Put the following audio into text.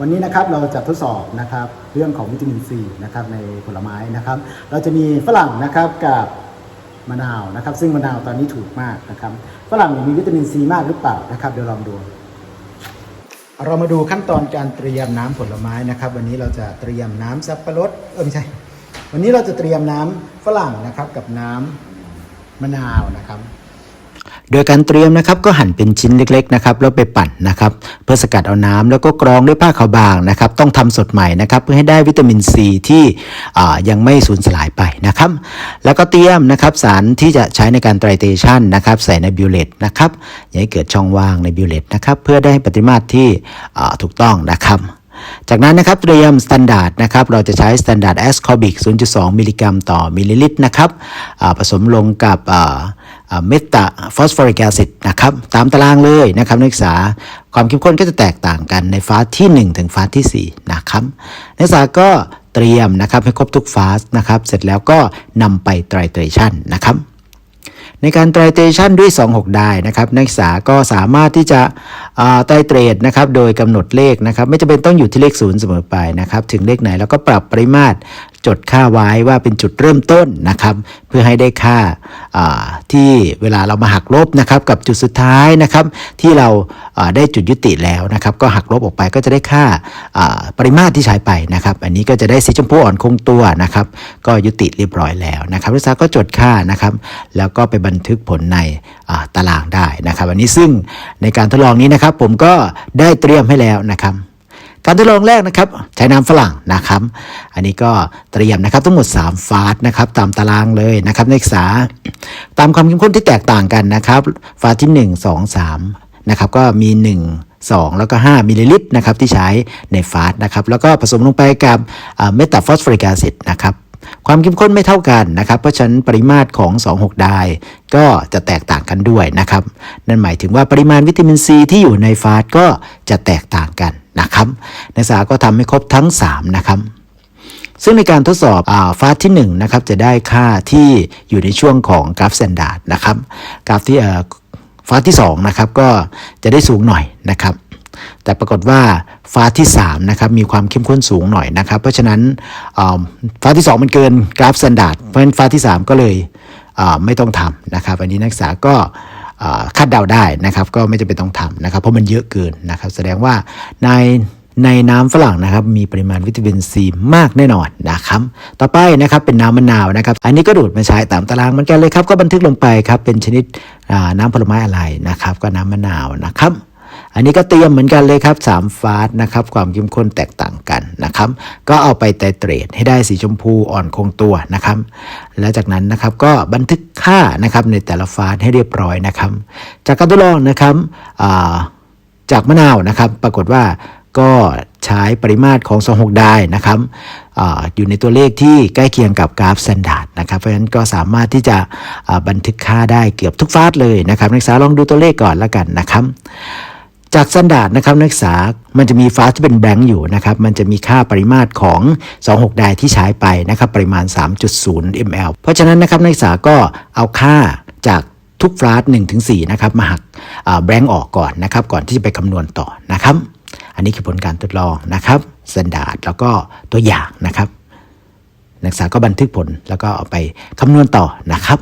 วันนี้นะครับเราจะทดสอบนะครับเรื่องของวิตามินซีนะครับในผลไม้นะครับ เราจะมีฝรั่งนะครับกับมะนาวนะครับ ซึ่งมะนาวตอนนี้ถูกมากนะครับฝรั่งมีวิตามินซีมากหรือเปล่านะครับ เดี๋ยวลองดูเรามาดูขั้นตอนการเตรียมน้ำผลไม้นะครับ วันนี้เราจะเตรียมน้ำสับปะรดเออไม่ใช่ วันนี้เราจะเตรียมน้ำฝรั่งนะครับกับน้ำมะนาวนะครับ โดยการเตรียมนะครับก็หั่นเป็นชิ้นเล็กๆนะครับแล้วไปปั่นนะครับเพื่อสกัดเอาน้ำแล้วก็กรองด้วยผ้าขาวบางนะครับต้องทำสดใหม่นะครับเพื่อให้ได้วิตามินซีที่ยังไม่สูญสลายไปนะครับแล้วก็เตรียมนะครับสารที่จะใช้ในการไตรเตชันนะครับใส่ในบิวเลตนะครับอย่าให้เกิดช่องว่างในบิวเลตนะครับเพื่อได้ปฏิมาตรที่ถูกต้องนะครับจากนั้นนะครับเตรียมสแตนดาร์ดนะครับเราจะใช้สแตนดาร์ดแอสคอบิก 0.2 มิลลิกรัมต่อมิลลิลิตรนะครับผสมลงกับ เมตาฟอสฟอริกแอซิดนะครับตามตารางเลยนะครับนักศึกษาความเข้มข้นก็จะแตกต่างกันในฟาสที่ 1 ถึงฟาสที่4นะครับนักศึกษาก็เตรียมนะครับให้ครบทุกฟาสนะครับเสร็จแล้วก็นำไปไตรเตรชันนะครับในการไตรเตรชันด้วย 26 ได้นะครับนักศึกษาก็สามารถที่จะไตรเตรดนะครับโดยกำหนดเลขนะครับไม่จำเป็นต้องอยู่ที่เลขศูนย์เสมอไปนะครับถึงเลขไหนเราก็ปรับปริมาตร จดค่าไว้ว่าเป็นจุดเริ่มต้นนะครับ เพื่อให้ได้ค่าาที่เวลาเรามาหักลบนะครับ กับจุดสุดท้ายนะครับ ที่เราาได้จุดยุติแล้วนะครับ ก็หักลบออกไปก็จะได้ค่าาปริมาตรที่ใช้ไปนะครับ อันนี้ก็จะได้สีชมพูอ่อนคงตัวนะครับ ก็ยุติเรียบร้อยแล้วนะครับนักศึกษาก็จดค่านะครับ แล้วก็ไปบันทึกผลในาตารางได้นะครับ อันนี้ซึ่งในการทดลองนี้นะครับ ผมก็ได้เตรียมให้แล้วนะครับ การทดลองแรกนะครับใช้น้ำฝรั่งนะครับ อันนี้ก็เตรียมนะครับทั้งหมด 3 ฟาสนะครับตามตารางเลยนะครับนักศึกษา ตามความเข้มข้นที่แตกต่างกันนะครับ ฟาสที่ 1 2 3นะครับก็มี 1 2 แล้วก็ 5 มิลลิลิตรนะครับที่ใช้ในฟาสนะครับแล้วก็ผสมลงไปกับเมตาฟอสฟอริกแอซิดนะครับความเข้มข้นไม่เท่ากันนะครับ เพราะฉะนั้นปริมาตรของ 26 ได้ก็จะแตกต่างกันด้วยนะครับ นั่นหมายถึงว่าปริมาณวิตามินซีที่อยู่ในฟาสก็จะแตกต่างกัน นะครับ นักศึกษาก็ทำให้ครบทั้ง 3 นะครับ ซึ่งในการทดสอบอาฟาสที่1นะครับจะได้ค่าที่อยู่ในช่วงของกราฟสแตนดาร์ดนะครับกราฟที่ฟาสที่2นะครับก็จะได้สูงหน่อยนะครับแต่ปรากฏว่าฟาสที่3นะครับมีความเข้มข้นสูงหน่อยนะครับ เพราะฉะนั้นอ่าฟาสที่ 2 มันเกินกราฟสแตนดาร์ดเพราะฉะนั้นฟาสที่ 3 ก็เลยไม่ต้องทำนะครับ อันนี้นักศึกษาก็ คาดเดาได้นะครับก็ไม่จำเป็นต้องทำนะครับเพราะมันเยอะเกินนะครับแสดงว่าในในน้ำฝรั่งนะครับมีปริมาณวิตามินซีมากแน่นอนนะครับต่อไปนะครับเป็นน้ำมะนาวนะครับอันนี้ก็ดูดมาใช้ตามตารางเหมือนกันเลยครับก็บันทึกลงไปครับเป็นชนิดน้ำผลไม้อะไรนะครับก็น้ำมะนาวนะครับอันนี้ก็เตรียมเหมือนกันเลยครับ3ฟาสนะครับความเข้มข้นแตกต่างกันนะครับก็เอาไปไตรเตรดให้ได้สีชมพูอ่อนคงตัวนะครับแล้วจากนั้นนะครับก็บันทึก ค่านะครับในแต่ละฟาสให้เรียบร้อยนะครับ จากการทดลองนะครับจากมะนาวนะครับ ปรากฏว่าก็ใช้ปริมาตรของ 26 ได้นะครับออยู่ในตัวเลขที่ใกล้เคียงกับกราฟสแตนดาร์ดนะครับ เพราะฉะนั้นก็สามารถที่จะบันทึกค่าได้เกือบทุกฟาสเลยนะครับนักศึกษาลองดูตัวเลขก่อนละกันนะครับ จากสแตนดาร์ดนะครับนักศึกษามันจะมีฟาที่เป็นแบงค์อยู่นะครับมันจะมีค่าปริมาตรของ 26ไดที่ใช้ไปนะครับปริมาณ 3.0 ml เพราะฉะนั้นนะครับนักศึกษาก็เอาค่าจากทุกฟาส1ถึง4นะครับมาหักแบงค์ออกก่อนนะครับก่อนที่จะไปคำนวณต่อนะครับอันนี้คือผลการทดลองนะครับสแตนดาร์ดแล้วก็ตัวอย่างนะครับ นักศึกษาก็บันทึกผลแล้วก็เอาไปคำนวณต่อนะครับ